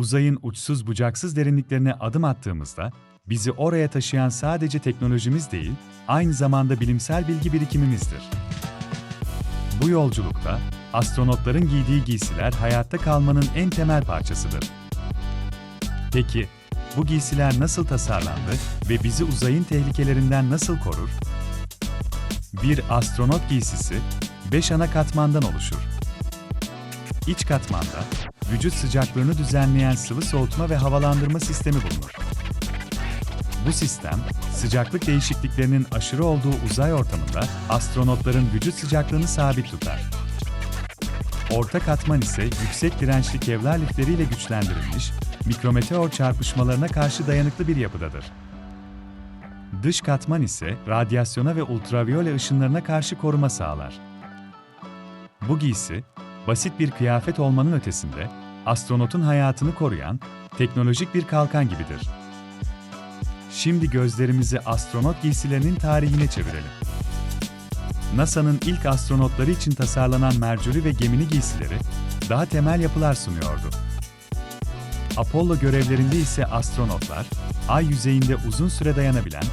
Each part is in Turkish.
uzayın uçsuz bucaksız derinliklerine adım attığımızda, bizi oraya taşıyan sadece teknolojimiz değil, aynı zamanda bilimsel bilgi birikimimizdir. Bu yolculukta, astronotların giydiği giysiler hayatta kalmanın en temel parçasıdır. Peki, bu giysiler nasıl tasarlandı ve bizi uzayın tehlikelerinden nasıl korur? Bir astronot giysisi, 5 ana katmandan oluşur. İç katmanda, vücut sıcaklığını düzenleyen sıvı soğutma ve havalandırma sistemi bulunur. Bu sistem, sıcaklık değişikliklerinin aşırı olduğu uzay ortamında astronotların vücut sıcaklığını sabit tutar. Orta katman ise yüksek dirençli kevlar lifleriyle güçlendirilmiş, mikrometeor çarpışmalarına karşı dayanıklı bir yapıdadır. Dış katman ise radyasyona ve ultraviyole ışınlarına karşı koruma sağlar. Bu giysi, basit bir kıyafet olmanın ötesinde, astronotun hayatını koruyan, teknolojik bir kalkan gibidir. Şimdi gözlerimizi astronot giysilerinin tarihine çevirelim. NASA'nın ilk astronotları için tasarlanan mercuri ve gemini giysileri, daha temel yapılar sunuyordu. Apollo görevlerinde ise astronotlar, ay yüzeyinde uzun süre dayanabilen,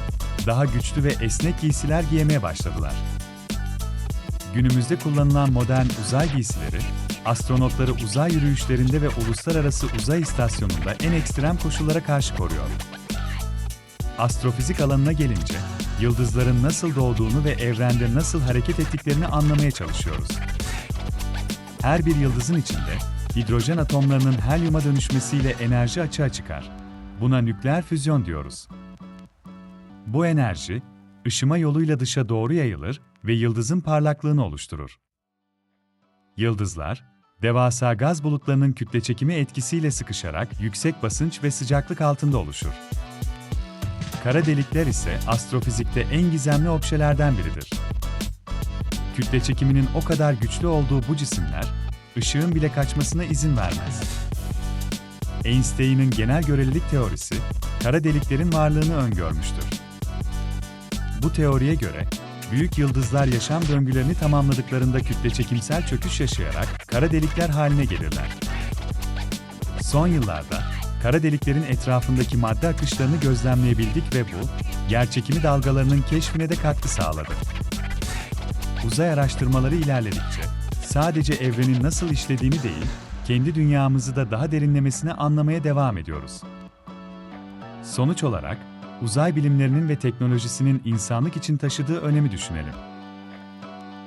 daha güçlü ve esnek giysiler giymeye başladılar. Günümüzde kullanılan modern uzay giysileri, astronotları uzay yürüyüşlerinde ve uluslararası uzay istasyonunda en ekstrem koşullara karşı koruyor. Astrofizik alanına gelince, yıldızların nasıl doğduğunu ve evrende nasıl hareket ettiklerini anlamaya çalışıyoruz. Her bir yıldızın içinde, hidrojen atomlarının helyuma dönüşmesiyle enerji açığa çıkar. Buna nükleer füzyon diyoruz. Bu enerji, ışıma yoluyla dışa doğru yayılır ve yıldızın parlaklığını oluşturur. Yıldızlar, devasa gaz bulutlarının kütle çekimi etkisiyle sıkışarak yüksek basınç ve sıcaklık altında oluşur. Kara delikler ise astrofizikte en gizemli objelerden biridir. Kütle çekiminin o kadar güçlü olduğu bu cisimler, ışığın bile kaçmasına izin vermez. Einstein'ın genel görelilik teorisi, kara deliklerin varlığını öngörmüştür. Bu teoriye göre, büyük yıldızlar yaşam döngülerini tamamladıklarında kütle çekimsel çöküş yaşayarak kara delikler haline gelirler. Son yıllarda, kara deliklerin etrafındaki madde akışlarını gözlemleyebildik ve bu, yerçekimi dalgalarının keşfine de katkı sağladı. Uzay araştırmaları ilerledikçe, sadece evrenin nasıl işlediğini değil, kendi dünyamızı da daha derinlemesine anlamaya devam ediyoruz. Sonuç olarak, uzay bilimlerinin ve teknolojisinin insanlık için taşıdığı önemi düşünelim.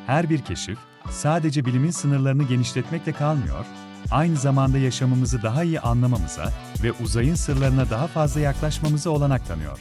Her bir keşif, sadece bilimin sınırlarını genişletmekle kalmıyor, aynı zamanda yaşamımızı daha iyi anlamamıza ve uzayın sırlarına daha fazla yaklaşmamıza olanak tanıyor.